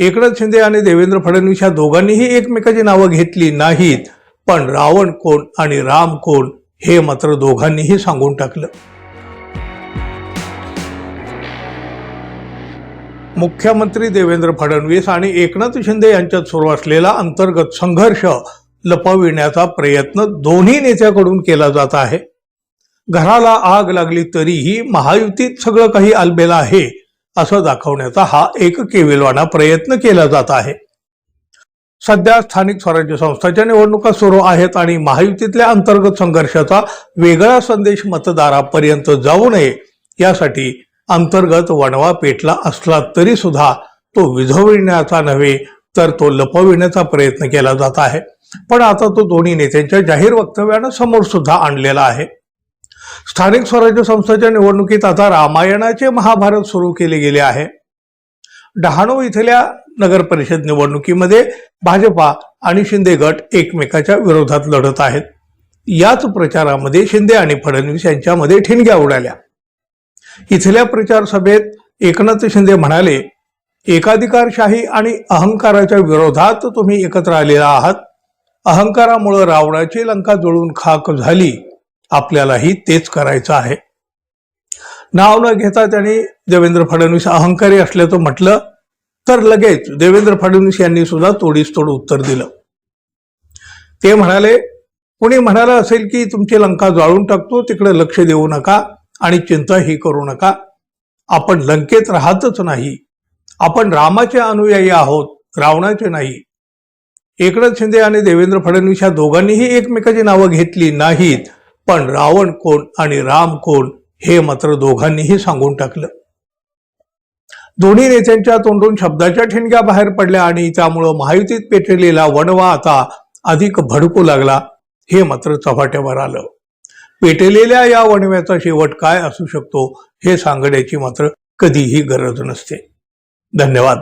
एकनाथ शिंदे आणि देवेंद्र फडणवीस या दोघांनीही एकमेकाची नावं घेतली नाहीत. पण रावण कोण आणि राम कोण हे मात्र दोघांनीही सांगून टाकलं. मुख्यमंत्री देवेंद्र फडणवीस आणि एकनाथ शिंदे यांच्यात सुरू असलेला अंतर्गत संघर्ष लपविण्याचा प्रयत्न दोन्ही नेत्याकडून केला जात आहे. घराला आग लागली तरीही महायुतीत सगळं काही आलबेलं आहे. असं दाखवण्याचा हा एक केविलवाना प्रयत्न केला जात आहे. सध्या स्थानिक स्वराज्य संस्थांच्या निवडणुका सुरू आहेत आणि महायुतीतल्या अंतर्गत संघर्षाचा वेगळा संदेश मतदारापर्यंत जाऊ नये यासाठी अंतर्गत वणवा पेटला असला तरी सुद्धा तो विझविण्याचा नव्हे तर तो लपविण्याचा प्रयत्न केला जात आहे. पण आता तो दोन्ही नेत्यांच्या जाहीर वक्तव्यानं समोर सुद्धा आणलेला आहे. स्थानिक स्वराज्य संस्थेच्या निवडणुकीत आता रामायणाचे महाभारत सुरू केले गेले आहे. डहाणू इथल्या नगर परिषद निवडणुकीमध्ये भाजपा आणि शिंदे गट एकमेकाच्या विरोधात लढत आहेत. याच प्रचारामध्ये शिंदे आणि फडणवीस यांच्यामध्ये ठिणग्या उडाल्या. इथल्या प्रचार सभेत एकनाथ शिंदे म्हणाले एकाधिकारशाही आणि अहंकाराच्या विरोधात तुम्ही एकत्र आलेला आहात. अहंकारामुळे रावणाची लंका जुळून खाक झाली. आपल्यालाही तेच करायचं आहे. नाव न घेता त्यांनी देवेंद्र फडणवीस अहंकारी असल्याचं म्हटलं तर लगेच देवेंद्र फडणवीस यांनी सुद्धा तोडीस तोड उत्तर दिलं. ते म्हणाले कुणी म्हणाला असेल की तुमची लंका जाळून टाकतो तिकडे लक्ष देऊ नका आणि चिंताही करू नका. आपण लंकेत राहतच नाही. आपण रामाचे अनुयायी आहोत रावणाचे नाही. एकनाथ शिंदे आणि देवेंद्र फडणवीस या दोघांनीही एकमेकाची नावं घेतली नाहीत. पण रावण कोण आणि राम कोण हे मात्र दोघांनीही सांगून टाकलं. दोन्ही नेत्यांच्या तोंडून शब्दाच्या ठिणग्या बाहेर पडल्या आणि त्यामुळं महायुतीत पेटलेला वणवा आता अधिक भडकू लागला हे मात्र चव्हाट्यावर आलं. पेटलेल्या या वणव्याचा शेवट काय असू शकतो हे सांगण्याची मात्र कधीही गरज नसते. धन्यवाद.